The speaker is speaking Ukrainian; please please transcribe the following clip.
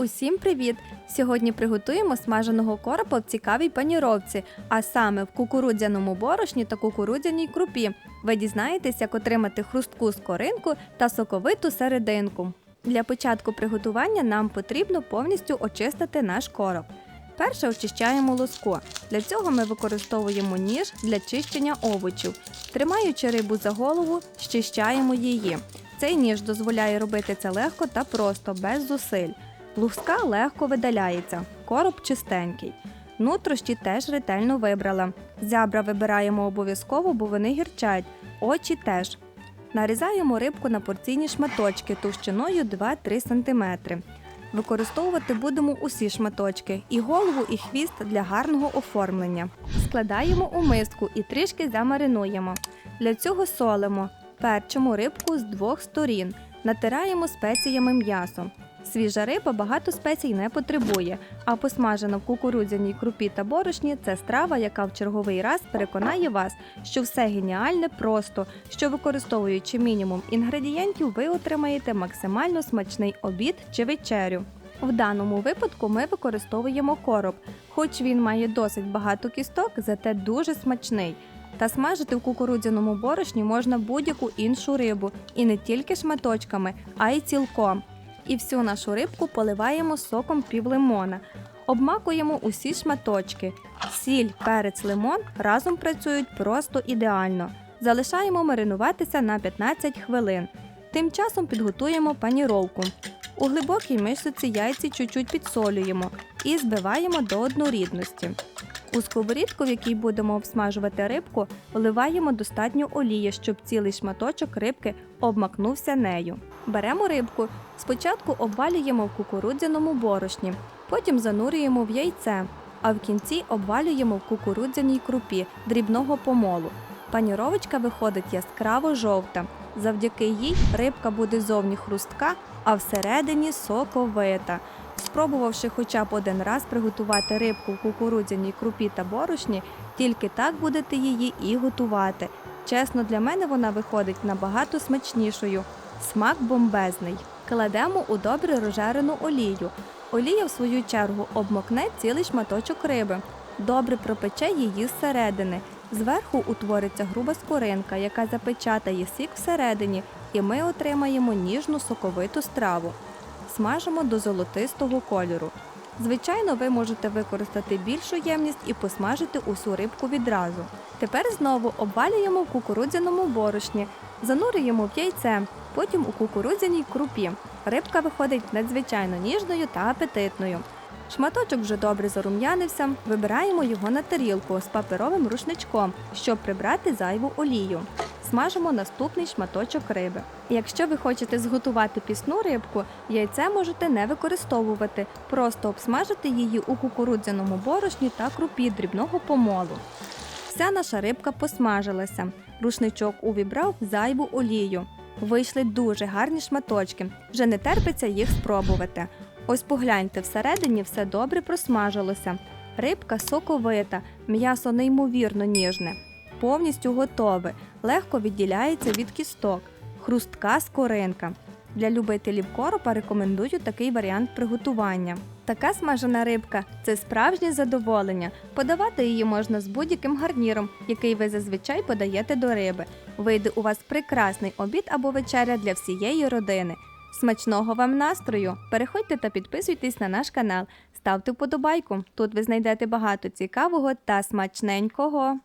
Усім привіт! Сьогодні приготуємо смаженого коропа в цікавій паніровці, а саме в кукурудзяному борошні та кукурудзяній крупі. Ви дізнаєтесь, як отримати хрустку скоринку та соковиту серединку. Для початку приготування нам потрібно повністю очистити наш короб. Перше очищаємо лоско. Для цього ми використовуємо ніж для чищення овочів. Тримаючи рибу за голову, щищаємо її. Цей ніж дозволяє робити це легко та просто, без зусиль. Луска легко видаляється, короб чистенький. Нутрощі теж ретельно вибрала. Зябра вибираємо обов'язково, бо вони гірчать, очі теж. Нарізаємо рибку на порційні шматочки товщиною 2-3 см. Використовувати будемо усі шматочки і голову, і хвіст для гарного оформлення. Складаємо у миску і трішки замаринуємо. Для цього солимо, перчимо рибку з двох сторін, натираємо спеціями м'ясо. Свіжа риба багато спецій не потребує, а посмажена в кукурудзяній крупі та борошні це страва, яка в черговий раз переконає вас, що все геніальне просто, що використовуючи мінімум інгредієнтів, ви отримаєте максимально смачний обід чи вечерю. В даному випадку ми використовуємо короб, хоч він має досить багато кісток, зате дуже смачний. Та смажити в кукурудзяному борошні можна будь-яку іншу рибу, і не тільки шматочками, а й цілком. І всю нашу рибку поливаємо соком півлимона. Обмакуємо усі шматочки. Сіль, перець, лимон разом працюють просто ідеально. Залишаємо маринуватися на 15 хвилин. Тим часом підготуємо паніровку. У глибокій мисці яйці чуть-чуть підсолюємо і збиваємо до однорідності. У сковорідку, в якій будемо обсмажувати рибку, вливаємо достатньо олії, щоб цілий шматочок рибки обмакнувся нею. Беремо рибку, спочатку обвалюємо в кукурудзяному борошні, потім занурюємо в яйце, а в кінці обвалюємо в кукурудзяній крупі дрібного помолу. Паніровочка виходить яскраво жовта. Завдяки їй рибка буде зовні хрустка, а всередині соковита. Спробувавши хоча б один раз приготувати рибку в кукурудзяній крупі та борошні, тільки так будете її і готувати. Чесно, для мене вона виходить набагато смачнішою. Смак бомбезний. Кладемо у добре розжарену олію. Олія, в свою чергу, обмокне цілий шматочок риби. Добре пропече її зсередини. Зверху утвориться груба скоринка, яка запечатає сік всередині, і ми отримаємо ніжну соковиту страву. Смажимо до золотистого кольору. Звичайно, ви можете використати більшу ємність і посмажити усю рибку відразу. Тепер знову обвалюємо в кукурудзяному борошні, занурюємо в яйце, потім у кукурудзяній крупі. Рибка виходить надзвичайно ніжною та апетитною. Шматочок вже добре зарум'янився, вибираємо його на тарілку з паперовим рушничком, щоб прибрати зайву олію. Смажимо наступний шматочок риби. Якщо ви хочете зготувати пісну рибку, яйце можете не використовувати, просто обсмажити її у кукурудзяному борошні та крупі дрібного помолу. Вся наша рибка посмажилася. Рушничок увібрав зайву олію. Вийшли дуже гарні шматочки. Вже не терпиться їх спробувати. Ось погляньте, всередині все добре просмажилося. Рибка соковита, м'ясо неймовірно ніжне. Повністю готове, легко відділяється від кісток. Хрустка скоринка. Для любителів коропа рекомендую такий варіант приготування. Така смажена рибка це справжнє задоволення. Подавати її можна з будь-яким гарніром, який ви зазвичай подаєте до риби. Вийде у вас прекрасний обід або вечеря для всієї родини. Смачного вам настрою! Переходьте та підписуйтесь на наш канал, ставте вподобайку. Тут ви знайдете багато цікавого та смачненького.